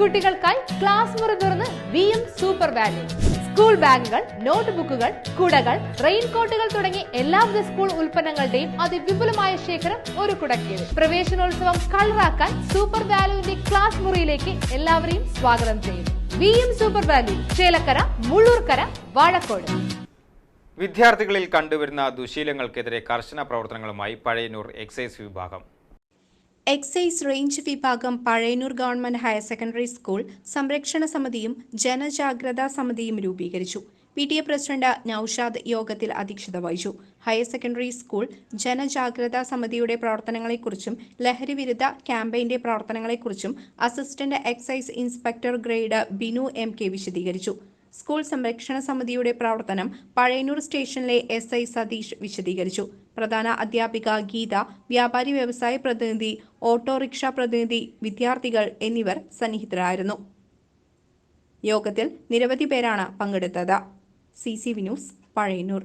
കുട്ടികൾക്കായി ക്ലാസ് മുറി തുറന്ന് V M super value school ബാഗുകൾ നോട്ട് ബുക്കുകൾ കുടകൾ റെയിൻകോട്ടുകൾ തുടങ്ങി എല്ലാവിധ സ്കൂൾ ഉൽപ്പന്നങ്ങളുടെയും അതിവിപുലമായ ശേഖരം ഒരു കുടക്കീഴിൽ. പ്രവേശനോത്സവം കളറാക്കാൻ സൂപ്പർ വാല്യൂവിന്റെ ക്ലാസ് മുറിയിലേക്ക് എല്ലാവരെയും സ്വാഗതം ചെയ്യുന്നു. V M super value Chelakkara Mullurkara Vazhakode. വിദ്യാർത്ഥികളിൽ കണ്ടുവരുന്ന ദുശീലങ്ങൾക്കെതിരെ കർശന പ്രവർത്തനങ്ങളുമായി പഴയന്നൂർ എക്സൈസ് വിഭാഗം. എക്സൈസ് റേഞ്ച് വിഭാഗം Pazhayannur government higher secondary school സംരക്ഷണ സമിതിയും ജനജാഗ്രതാ സമിതിയും രൂപീകരിച്ചു. P T A president Noushad യോഗത്തിൽ അധ്യക്ഷത വഹിച്ചു. ഹയർ സെക്കൻഡറി സ്കൂൾ ജനജാഗ്രതാ സമിതിയുടെ പ്രവർത്തനങ്ങളെക്കുറിച്ചും ലഹരി വിരുദ്ധ ക്യാമ്പയിന്റെ പ്രവർത്തനങ്ങളെക്കുറിച്ചും assistant excise inspector grade Binu M K വിശദീകരിച്ചു. സ്കൂൾ സംരക്ഷണ സമിതിയുടെ പ്രവർത്തനം പഴയന്നൂർ സ്റ്റേഷനിലെ എസ് ഐ സതീഷ് വിശദീകരിച്ചു. പ്രധാന അധ്യാപിക ഗീത വ്യാപാരി വ്യവസായ പ്രതിനിധി ഓട്ടോറിക്ഷ പ്രതിനിധി വിദ്യാർത്ഥികൾ എന്നിവർ സന്നിഹിതരായിരുന്നു. യോഗത്തിൽ നിരവധി പേരാണ് പങ്കെടുത്തത്. C C V news Pazhayannur.